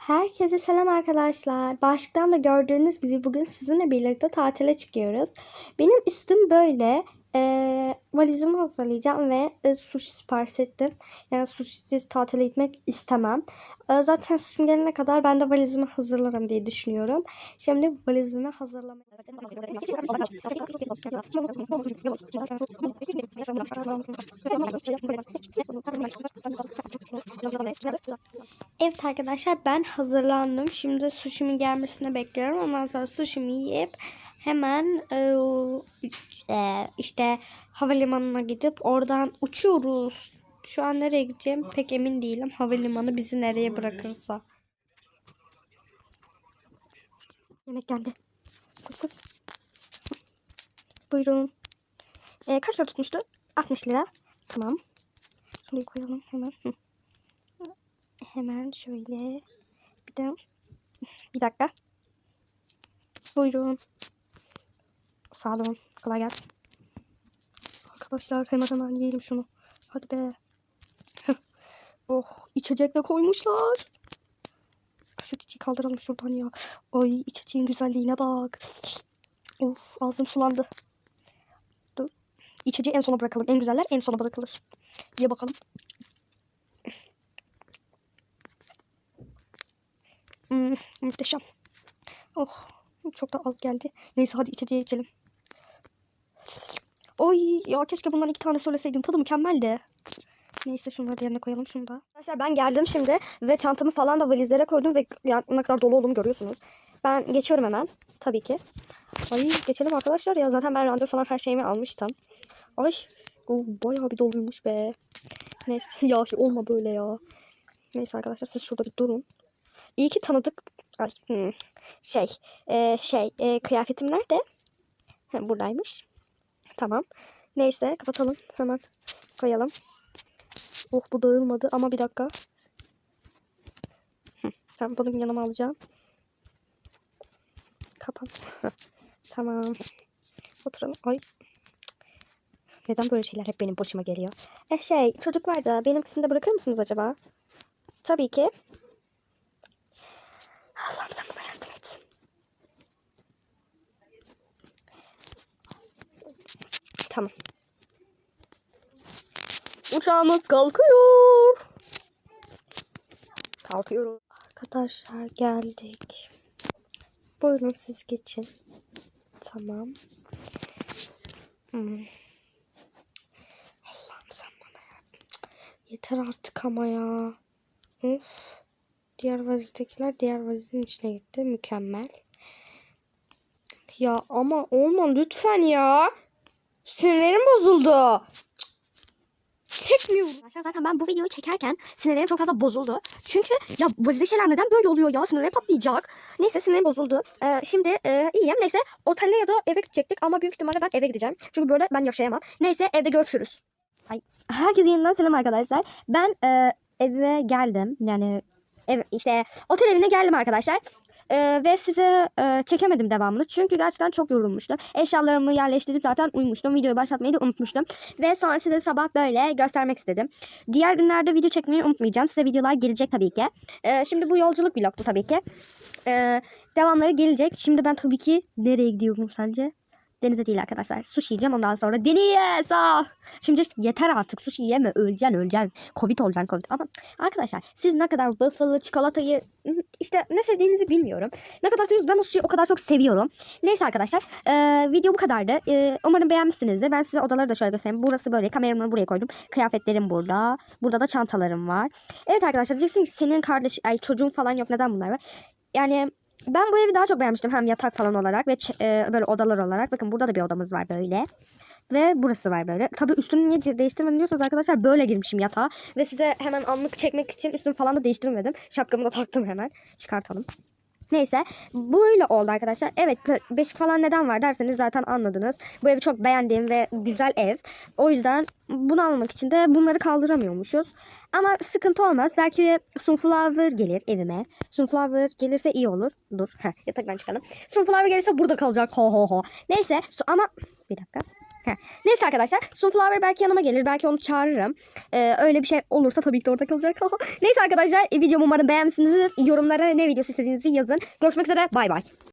Herkese selam arkadaşlar. Başlıktan da gördüğünüz gibi bugün sizinle birlikte tatile çıkıyoruz. Benim üstüm böyle. Ee, valizimi hazırlayacağım ve e, sushi sipariş ettim. Yani sushisiz tatile gitmek istemem. Ee, zaten sushim gelene kadar ben de valizimi hazırlarım diye düşünüyorum. Şimdi valizimi hazırlamaya Evet arkadaşlar ben hazırlandım. Şimdi sushi'min gelmesini bekliyorum. Ondan sonra sushi'mi yiyip hemen e, e, işte havalimanına gidip oradan uçuyoruz. Şu an nereye gideceğim pek emin değilim. Havalimanı bizi nereye bırakırsa. Yemek geldi. Kız kız. Buyurun. E, kaç lira tutmuştu? 60 lira. Tamam. Şurayı koyalım hemen. Hemen şöyle. Bir de bir dakika. Buyurun. Sağ olun. Kolay gelsin. Arkadaşlar hemen hemen yiyelim şunu. Hadi be. oh içecek de koymuşlar. Şu çiçeği kaldıralım şuradan ya. Ay içeceğin güzelliğine bak. Of ağzım sulandı. Dur. İçeceği en sona bırakalım. En güzeller en sona bırakılır. Ye bakalım. Hmm, muhteşem. Oh, çok da az geldi. Neyse hadi içeceğe içelim. Oy ya keşke bundan iki tane söyleseydim. Tadı mükemmeldi. Neyse şunları da yerine koyalım şunu da. Arkadaşlar ben geldim şimdi ve çantamı falan da valizlere koydum ve yani ne kadar dolu olduğumu görüyorsunuz. Ben geçiyorum hemen tabii ki. Ay geçelim arkadaşlar ya zaten ben randevu falan her şeyimi almıştım. Ay o bayağı bir doluymuş be. Neyse ya olma böyle ya. Neyse arkadaşlar siz şurada bir durun. İyi ki tanıdık. Ay, hmm, şey, e, şey, e, kıyafetim nerede? Ha, buradaymış. Tamam. Neyse kapatalım. Hemen koyalım. Oh bu dağılmadı ama bir dakika. Tamam bunu yanıma alacağım. Kapan. Tamam. Oturalım. Ay. Neden böyle şeyler hep benim başıma geliyor? E şey çocuk var da benimkisini de bırakır mısınız acaba? Tabii ki. Allah'ım sen bana yardım et. Tamam. Uçağımız kalkıyor. Kalkıyoruz. Arkadaşlar geldik. Buyurun siz geçin. Tamam. Hmm. Allah'ım sen bana yardım. Yeter artık ama ya. Of. Diğer vazitekiler diğer vazitenin içine gitti. Mükemmel. Ya ama olma lütfen ya. Sinirlerim bozuldu. Çekmiyorum. Arkadaşlar zaten ben bu videoyu çekerken sinirlerim çok fazla bozuldu. Çünkü ya valize şeyler neden böyle oluyor ya sinirlerim patlayacak. Neyse sinirim bozuldu. Ee, şimdi e, iyiyim. Neyse otelde ya da eve gidecektik ama büyük ihtimalle ben eve gideceğim. Çünkü böyle ben yaşayamam. Neyse evde görüşürüz. Ay. Herkese yeniden selam arkadaşlar. Ben e, eve geldim. Yani ev, işte otel evine geldim arkadaşlar. Ee, ve size e, çekemedim devamını. Çünkü gerçekten çok yorulmuştum. Eşyalarımı yerleştirip zaten uyumuştum. Videoyu başlatmayı da unutmuştum. Ve sonra size sabah böyle göstermek istedim. Diğer günlerde video çekmeyi unutmayacağım. Size videolar gelecek tabii ki. Ee, şimdi bu yolculuk vlogtu tabii ki. Ee, devamları gelecek. Şimdi ben tabii ki nereye gidiyorum sence? Denize değil arkadaşlar. Sushi yiyeceğim ondan sonra denize. Ah. Şimdi yeter artık sushi yeme öleceksin öleceksin. Covid olacaksın covid. Ama arkadaşlar siz ne kadar waffle'lı çikolatayı işte ne sevdiğinizi bilmiyorum. Ne kadar seviyorsunuz ben o sushi'yi o kadar çok seviyorum. Neyse arkadaşlar e, video bu kadardı. E, umarım beğenmişsinizdir. Ben size odaları da şöyle göstereyim. Burası böyle kameramı buraya koydum. Kıyafetlerim burada. Burada da çantalarım var. Evet arkadaşlar diyeceksiniz ki senin kardeş ay çocuğun falan yok neden bunlar var? Yani ben bu evi daha çok beğenmiştim hem yatak falan olarak ve e, böyle odalar olarak. Bakın burada da bir odamız var böyle. Ve burası var böyle. Tabii üstünü niye değiştirmedin diyorsanız arkadaşlar böyle girmişim yatağa. Ve size hemen anlık çekmek için üstümü falan da değiştirmedim. Şapkamı da taktım hemen. Çıkartalım. Neyse böyle oldu arkadaşlar. Evet beşik falan neden var derseniz zaten anladınız. Bu evi çok beğendiğim ve güzel ev. O yüzden bunu almak için de bunları kaldıramıyormuşuz. Ama sıkıntı olmaz. Belki Sunflower gelir evime. Sunflower gelirse iyi olur. Dur. Heh, yataktan çıkalım. Sunflower gelirse burada kalacak. Ho ho ho. Neyse ama bir dakika. Neyse arkadaşlar Sunflower belki yanıma gelir. Belki onu çağırırım. Ee, öyle bir şey olursa tabii ki de orada kalacak. Neyse arkadaşlar videomu umarım beğenmişsinizdir. Yorumlara ne videosu istediğinizi yazın. Görüşmek üzere. Bay bay.